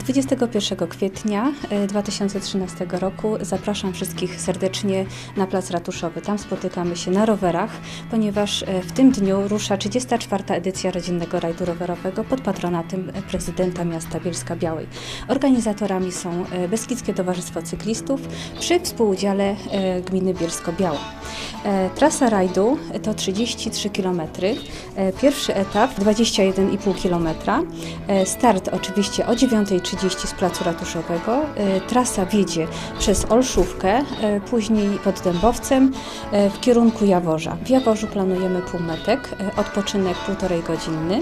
21 kwietnia e, 2013 roku zapraszam wszystkich serdecznie na Plac Ratuszowy. Tam spotykamy się na rowerach, ponieważ e, w tym dniu rusza 34. edycja rodzinnego rajdu rowerowego pod patronatem prezydenta miasta Bielska Białej. Organizatorami są e, Beskidzkie Towarzystwo Cyklistów przy współudziale gminy Bielsko-Biała. Trasa rajdu to 33 km. Pierwszy etap 21,5 km. Start oczywiście o 9.30 z Placu Ratuszowego. E, Trasa wiedzie przez Olszówkę, e, później pod Dębowcem e, w kierunku Jaworza. W Jaworzu planujemy półmetek, odpoczynek półtorej godzinny,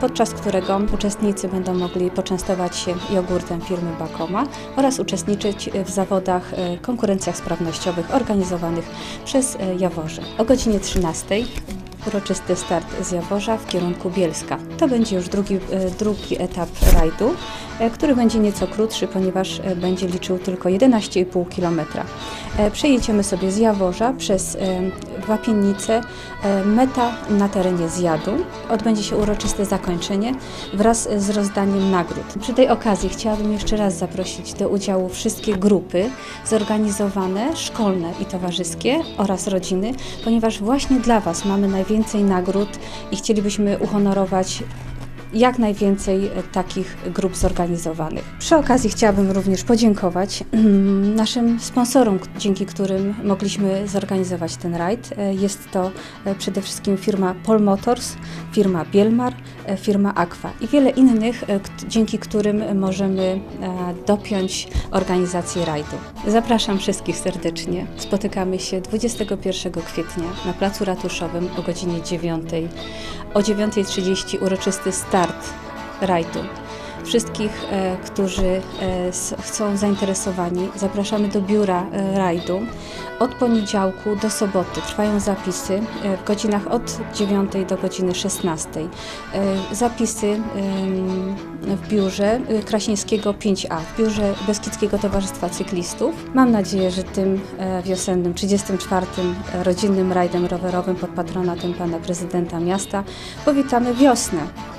podczas którego uczestnicy będą mogli poczęstować się jogurtem firmy Bakoma oraz uczestniczyć w zawodach, konkurencjach sprawnościowych organizowanych przez Jaworze. O godzinie 13 uroczysty start z Jaworza w kierunku Bielska. To będzie już drugi, e, drugi etap rajdu, e, który będzie nieco krótszy, ponieważ e, będzie liczył tylko 11,5 km. Przejedziemy sobie z Jaworza przez Wapiennicę, meta na terenie Zjadu. Odbędzie się uroczyste zakończenie wraz z rozdaniem nagród. Przy tej okazji chciałabym jeszcze raz zaprosić do udziału wszystkie grupy zorganizowane, szkolne i towarzyskie oraz rodziny, ponieważ właśnie dla Was mamy najwięcej nagród i chcielibyśmy uhonorować jak najwięcej e, takich grup zorganizowanych. Przy okazji chciałabym również podziękować mm, naszym sponsorom, dzięki którym mogliśmy zorganizować ten rajd. E, Jest to e, przede wszystkim firma Pol Motors, firma Bielmar, firma Aqua i wiele innych, dzięki którym możemy dopiąć organizację rajdu. Zapraszam wszystkich serdecznie. Spotykamy się 21 kwietnia na Placu Ratuszowym o godzinie 9. O 9.30 uroczysty start rajdu. Wszystkich, e, którzy e, są zainteresowani, zapraszamy do biura e, rajdu. Od poniedziałku do soboty trwają zapisy w godzinach od 9 do godziny 16. E, Zapisy w biurze Krasińskiego 5A, w biurze Beskidzkiego Towarzystwa Cyklistów. Mam nadzieję, że tym wiosennym 34. rodzinnym rajdem rowerowym pod patronatem pana prezydenta miasta powitamy wiosnę.